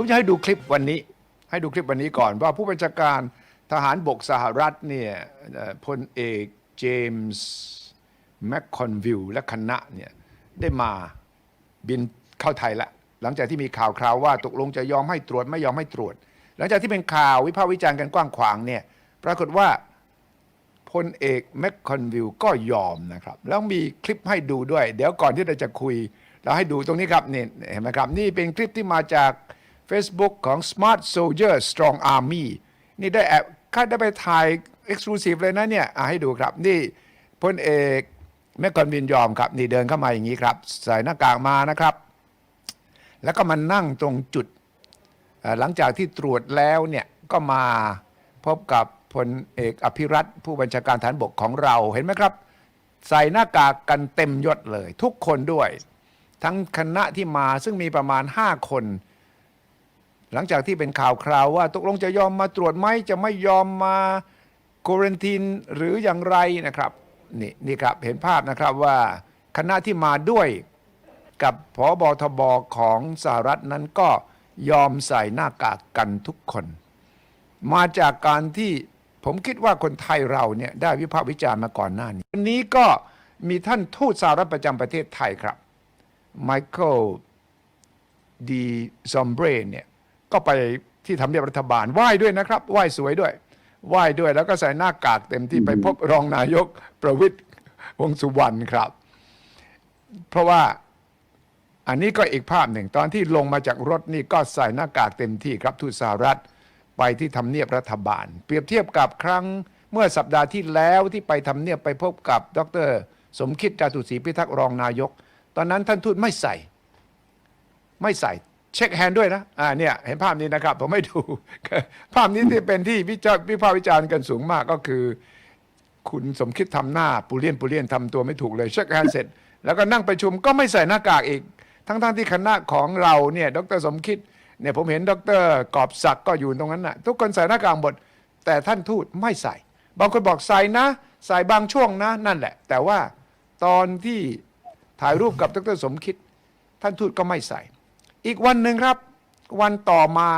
ผมจะให้ดูคลิปวันนี้ ให้ดูคลิปวันนี้ก่อนว่าผู้บัญชาการทหารบกสหรัฐเนี่ยพลเอกเจมส์แมคคอนวิลและคณะเนี่ยได้มาบินเข้าไทยละ หลังจากที่มีข่าวคราวว่าตกลงจะยอมให้ตรวจไม่ยอมให้ตรวจ หลังจากที่เป็นข่าววิพากษ์วิจารณ์กันกว้างขวางเนี่ยปรากฏว่าพลเอกแมคคอนวิลก็ยอมนะครับ แล้วมีคลิปให้ดูด้วย เดี๋ยวก่อนที่เราจะคุย เราให้ดูตรงนี้ครับนี่เห็นไหมครับ นี่เป็นคลิปที่มาจาก Facebook ของ Smart Soldier Strong Army นี่ได้แอบค่าได้ไปถ่าย Exclusive เลยนะเนี่ยให้ดูครับ นี่พลเอกแมคคอนวินยอมครับ นี่เดินเข้ามาอย่างนี้ครับ ใส่หน้ากากมานะครับ แล้วก็มานั่งตรงจุด หลังจากที่ตรวจแล้วเนี่ย ก็มาพบกับพลเอกอภิรัตผู้บัญชาการฐานบกของเราเห็นไหมครับ ใส่หน้ากากกันเต็มยศเลย ทุกคนด้วย ทั้งคณะที่มาซึ่งมีประมาณ 5 คน หลังจากที่เป็นข่าวคราวว่า ตกลงจะยอมมาตรวจไหมจะไม่ยอมมาโคเรนทีนหรืออย่างไรนะครับนี่นี่ครับเห็นภาพนะครับว่าคณะที่มาด้วยกับพบทบของสหรัฐนั้นก็ยอมใส่หน้ากากกันทุกคน มาจากการที่ผมคิดว่าคนไทยเราเนี่ยได้วิพากษ์วิจารณ์มาก่อนหน้านี้วันนี้ก็มีท่านทูตสหรัฐประจำประเทศไทยครับไมเคิลดีซอมเบรเนี่ย ก็ไปที่ทำเนียบรัฐบาลไหว้ด้วยนะครับไหว้สวยด้วยไหว้ด้วยแล้วก็ใส่หน้ากากเต็มที่ไปพบรองนายกประวิตยวงษ์สุวรรณครับ เพราะว่าอันนี้ก็อีกภาพหนึ่ง ตอนที่ลงมาจากรถนี่ก็ใส่หน้ากากเต็มที่ครับทูตสหรัฐไปที่ทำเนียบรัฐบาล เปรียบเทียบกับครั้งเมื่อสัปดาห์ที่แล้วที่ไปทำเนียบไปพบกับ ดร สมคิดจาตุศรีพิทักษ์รองนายก ตอนนั้นท่านทูตไม่ใส่ ไม่ใส่ เช็คแฮนด์ด้วยนะ อ่า เนี่ย เห็นภาพนี้นะครับ ผมไม่ดู ภาพนี้ที่เป็นที่วิจารวิพากษ์วิจารณ์กันสูงมากก็คือ คุณสมคิดทำหน้าปุเรียนปุเรียนทำตัวไม่ถูกเลย เช็คแฮนด์เสร็จ แล้วก็นั่งประชุมก็ไม่ใส่หน้ากากอีก ทั้งๆที่คณะของเราเนี่ย ดรสมคิด เนี่ย ผมเห็นดรกอบศักดิ์ก็อยู่ตรงนั้นน่ะ ทุกคนใส่หน้ากากหมด แต่ท่านทูตไม่ใส่ บางคนบอกใส่นะ ใส่บางช่วงนะ นั่นแหละ แต่ว่าตอนที่ถ่ายรูปกับดรสมคิด ท่านทูตก็ไม่ใส่ อีกวันหนึ่งครับ วันต่อมา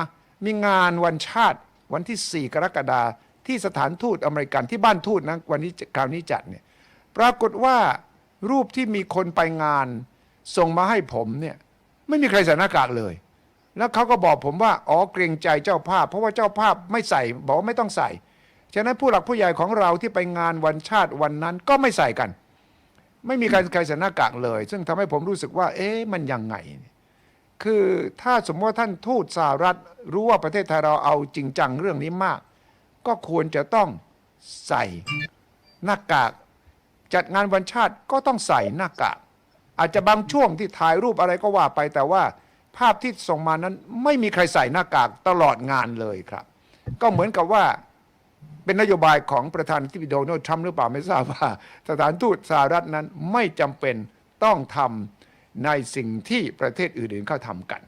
มีงานวันชาติวันที่ 4 กรกฎาที่สถานทูตอเมริกันที่บ้านทูตนะวันนี้คราวนี้จัดเนี่ยปรากฏว่ารูปที่มีคนไปงาน ส่งมาให้ผมเนี่ยไม่มีใครใส่หน้ากากเลย แล้วเขาก็บอกผมว่าอ๋อเกรงใจเจ้าภาพ เพราะว่าเจ้าภาพไม่ใส่บอกว่าไม่ต้องใส่ฉะนั้นผู้หลักผู้ใหญ่ของเราที่ไปงานวันชาติวันนั้นก็ไม่ใส่กัน ไม่มีใครใครส่หน้ากากเลย ซึ่งทำให้ผมรู้สึกว่า เอ๊ะมันยังไง คือถ้าสมมติว่าท่านทูตสหรัฐ รู้ว่าประเทศไทยเราเอาจริงจังเรื่องนี้มาก ก็ควรจะต้องใส่หน้ากาก จัดงานวันชาติก็ต้องใส่หน้ากาก อาจจะบางช่วงที่ถ่ายรูปอะไรก็ว่าไปแต่ว่าภาพที่ส่งมานั้นไม่มีใครใส่หน้ากากตลอดงานเลยครับ ก็เหมือนกับว่าเป็นนโยบายของประธานาธิบดีโดนัลด์ทรัมป์หรือเปล่าไม่ทราบว่า สถานทูตสหรัฐนั้นไม่จำเป็นต้องทำ ในสิ่งที่ประเทศอื่นๆเขาทำกัน